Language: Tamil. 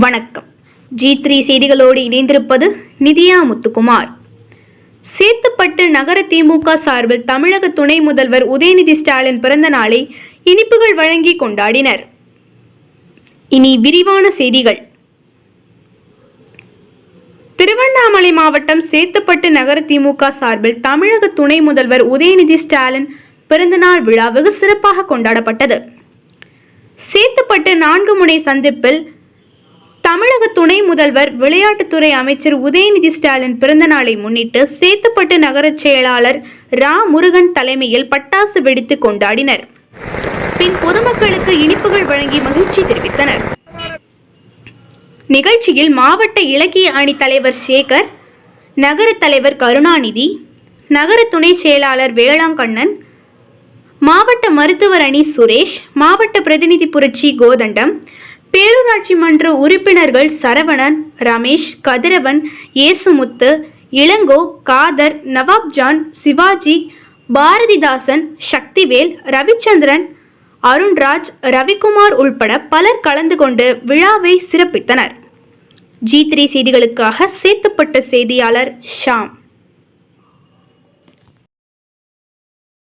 வணக்கம். ஜி த்ரீ செய்திகளோடு இணைந்திருப்பது நிதியா முத்துக்குமார். சேத்துப்பட்டு நகர திமுக சார்பில் தமிழக துணை முதல்வர் உதயநிதி ஸ்டாலின் பிறந்த நாளை இனிப்புகள் வழங்கி கொண்டாடினர். இனி விரிவான செய்திகள். திருவண்ணாமலை மாவட்டம் சேத்துப்பட்டு நகர திமுக சார்பில் தமிழக துணை முதல்வர் உதயநிதி ஸ்டாலின் பிறந்தநாள் விழா வெகு சிறப்பாக கொண்டாடப்பட்டது. சேத்துப்பட்டு நான்கு முனை சந்திப்பில் தமிழக துணை முதல்வர் விளையாட்டுத்துறை அமைச்சர் உதயநிதி ஸ்டாலின் பிறந்த நாளை முன்னிட்டு சேத்துப்பட்டு நகர செயலாளர் ரா. முருகன் தலைமையில் பட்டாசு வெடித்து கொண்டாடினர். பின் பொதுமக்களுக்கு இனிப்புகள் வழங்கி மகிழ்ச்சி தெரிவித்தனர். நிகழ்ச்சியில் மாவட்ட இலக்கிய அணி தலைவர் சேகர் நகர தலைவர் கருணாநிதி நகர துணை செயலாளர் வேளாங்கண்ணன் மாவட்ட மருத்துவர் அணி சுரேஷ் மாவட்ட பிரதிநிதி புரட்சி கோதண்டம் பேரூராட்சி மன்ற உறுப்பினர்கள் சரவணன் ரமேஷ் கதிரவன் ஏசுமுத்து இளங்கோ காதர் நவாப்ஜான் சிவாஜி பாரதிதாசன் சக்திவேல் ரவிச்சந்திரன் அருண்ராஜ் ரவிக்குமார் உள்பட பலர் கலந்து கொண்டு விழாவை சிறப்பித்தனர். ஜி த்ரீ செய்திகளுக்காக சேத்துப்பட்ட செய்தியாளர் ஷாம்.